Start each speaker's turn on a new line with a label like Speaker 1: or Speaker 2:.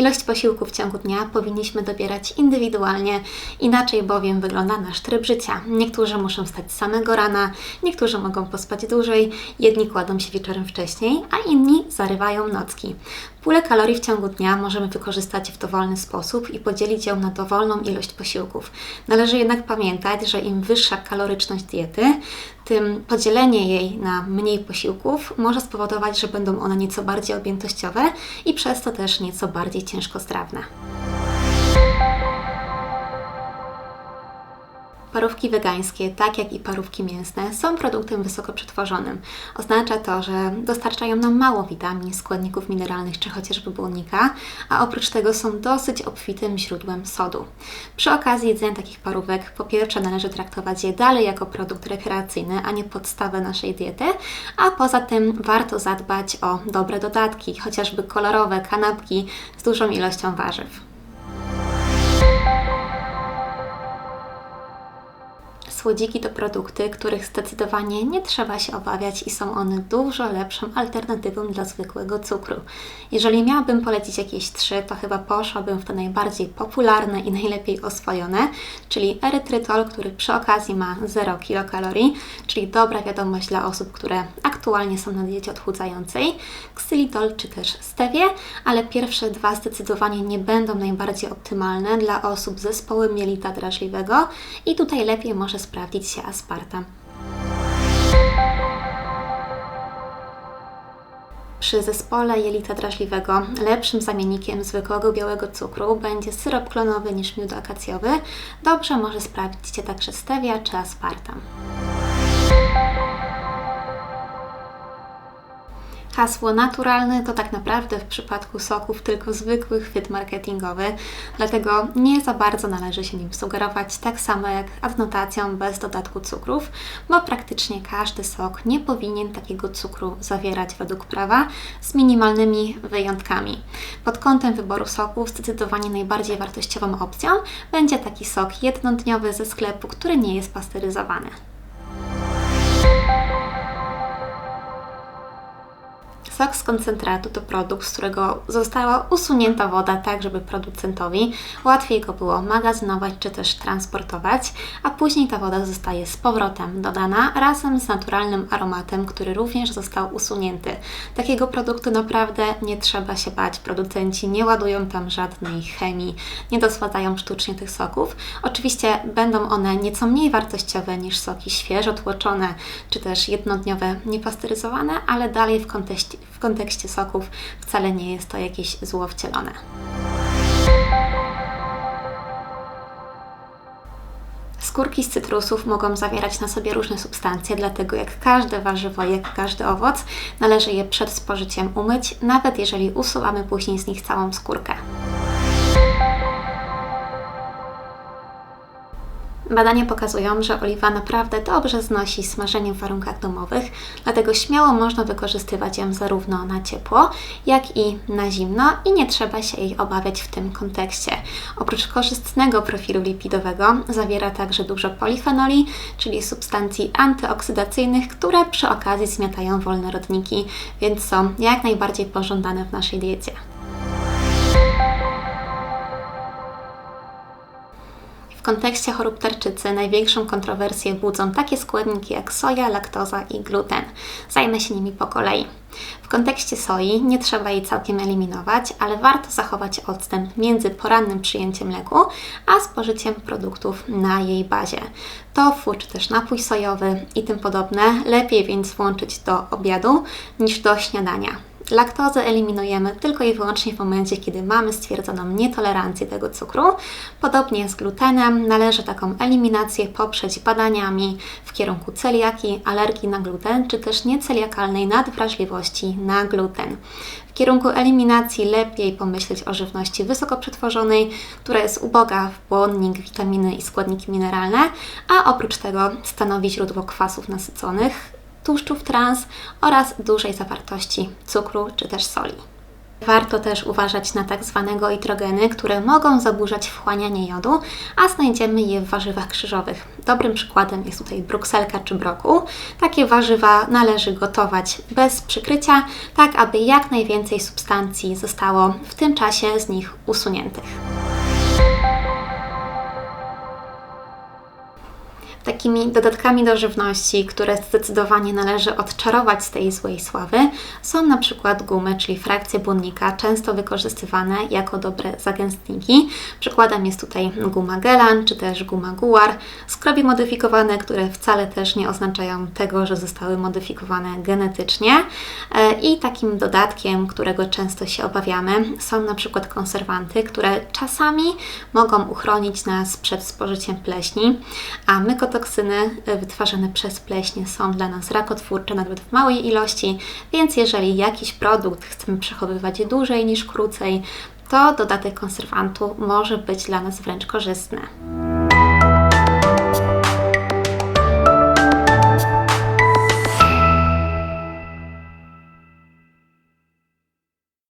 Speaker 1: Ilość posiłków w ciągu dnia powinniśmy dobierać indywidualnie, inaczej bowiem wygląda nasz tryb życia. Niektórzy muszą wstać z samego rana, niektórzy mogą pospać dłużej, jedni kładą się wieczorem wcześniej, a inni zarywają nocki. Pulę kalorii w ciągu dnia możemy wykorzystać w dowolny sposób i podzielić ją na dowolną ilość posiłków. Należy jednak pamiętać, że im wyższa kaloryczność diety, tym podzielenie jej na mniej posiłków może spowodować, że będą one nieco bardziej objętościowe i przez to też nieco bardziej ciężkostrawne. Parówki wegańskie, tak jak i parówki mięsne, są produktem wysoko przetworzonym. Oznacza to, że dostarczają nam mało witamin, składników mineralnych czy chociażby błonnika, a oprócz tego są dosyć obfitym źródłem sodu. Przy okazji jedzenia takich parówek, po pierwsze należy traktować je dalej jako produkt rekreacyjny, a nie podstawę naszej diety, a poza tym warto zadbać o dobre dodatki, chociażby kolorowe kanapki z dużą ilością warzyw. Słodziki to produkty, których zdecydowanie nie trzeba się obawiać i są one dużo lepszą alternatywą dla zwykłego cukru. Jeżeli miałabym polecić jakieś trzy, to chyba poszłabym w te najbardziej popularne i najlepiej oswojone, czyli erytrytol, który przy okazji ma 0 kilokalorii, czyli dobra wiadomość dla osób, które aktualnie są na diecie odchudzającej, ksylitol czy też stevie, ale pierwsze dwa zdecydowanie nie będą najbardziej optymalne dla osób z zespołem mielita drażliwego i tutaj lepiej może się aspartam. Przy zespole jelita drażliwego lepszym zamiennikiem zwykłego białego cukru będzie syrop klonowy niż miód akacjowy. Dobrze może sprawdzić się także stevia czy aspartam. Hasło naturalny to tak naprawdę w przypadku soków tylko zwykły chwyt marketingowy, dlatego nie za bardzo należy się nim sugerować, tak samo jak adnotacją bez dodatku cukrów, bo praktycznie każdy sok nie powinien takiego cukru zawierać według prawa, z minimalnymi wyjątkami. Pod kątem wyboru soków zdecydowanie najbardziej wartościową opcją będzie taki sok jednodniowy ze sklepu, który nie jest pasteryzowany. Sok z koncentratu to produkt, z którego została usunięta woda, tak żeby producentowi łatwiej go było magazynować czy też transportować, a później ta woda zostaje z powrotem dodana razem z naturalnym aromatem, który również został usunięty. Takiego produktu naprawdę nie trzeba się bać. Producenci nie ładują tam żadnej chemii, nie dosładzają sztucznie tych soków. Oczywiście będą one nieco mniej wartościowe niż soki świeżo tłoczone czy też jednodniowe niepasteryzowane, ale dalej w kontekście, kontekście soków wcale nie jest to jakieś zło wcielone. Skórki z cytrusów mogą zawierać na sobie różne substancje, dlatego jak każde warzywo, jak każdy owoc, należy je przed spożyciem umyć, nawet jeżeli usuwamy później z nich całą skórkę. Badania pokazują, że oliwa naprawdę dobrze znosi smażenie w warunkach domowych, dlatego śmiało można wykorzystywać ją zarówno na ciepło, jak i na zimno i nie trzeba się jej obawiać w tym kontekście. Oprócz korzystnego profilu lipidowego zawiera także dużo polifenoli, czyli substancji antyoksydacyjnych, które przy okazji zmiatają wolne rodniki, więc są jak najbardziej pożądane w naszej diecie. W kontekście chorób tarczycy największą kontrowersję budzą takie składniki jak soja, laktoza i gluten. Zajmę się nimi po kolei. W kontekście soi nie trzeba jej całkiem eliminować, ale warto zachować odstęp między porannym przyjęciem leku a spożyciem produktów na jej bazie. Tofu czy też napój sojowy i tym podobne lepiej więc włączyć do obiadu niż do śniadania. Laktozę eliminujemy tylko i wyłącznie w momencie, kiedy mamy stwierdzoną nietolerancję tego cukru. Podobnie z glutenem należy taką eliminację poprzeć badaniami w kierunku celiaki, alergii na gluten, czy też nieceliakalnej nadwrażliwości na gluten. W kierunku eliminacji lepiej pomyśleć o żywności wysoko przetworzonej, która jest uboga w błonnik, witaminy i składniki mineralne, a oprócz tego stanowi źródło kwasów nasyconych, tłuszczów trans oraz dużej zawartości cukru czy też soli. Warto też uważać na tak zwane goitrogeny, które mogą zaburzać wchłanianie jodu, a znajdziemy je w warzywach krzyżowych. Dobrym przykładem jest tutaj brukselka czy brokuł. Takie warzywa należy gotować bez przykrycia, tak aby jak najwięcej substancji zostało w tym czasie z nich usuniętych. Takimi dodatkami do żywności, które zdecydowanie należy odczarować z tej złej sławy, są na przykład gumy, czyli frakcje błonnika, często wykorzystywane jako dobre zagęstniki. Przykładem jest tutaj guma Gelan, czy też guma Guar, skrobi modyfikowane, które wcale też nie oznaczają tego, że zostały modyfikowane genetycznie. E, I takim dodatkiem, którego często się obawiamy, są na przykład konserwanty, które czasami mogą uchronić nas przed spożyciem pleśni, a mykotoksiny toksyny e, wytwarzane przez pleśnie są dla nas rakotwórcze, nawet w małej ilości, więc jeżeli jakiś produkt chcemy przechowywać dłużej niż krócej, to dodatek konserwantu może być dla nas wręcz korzystny.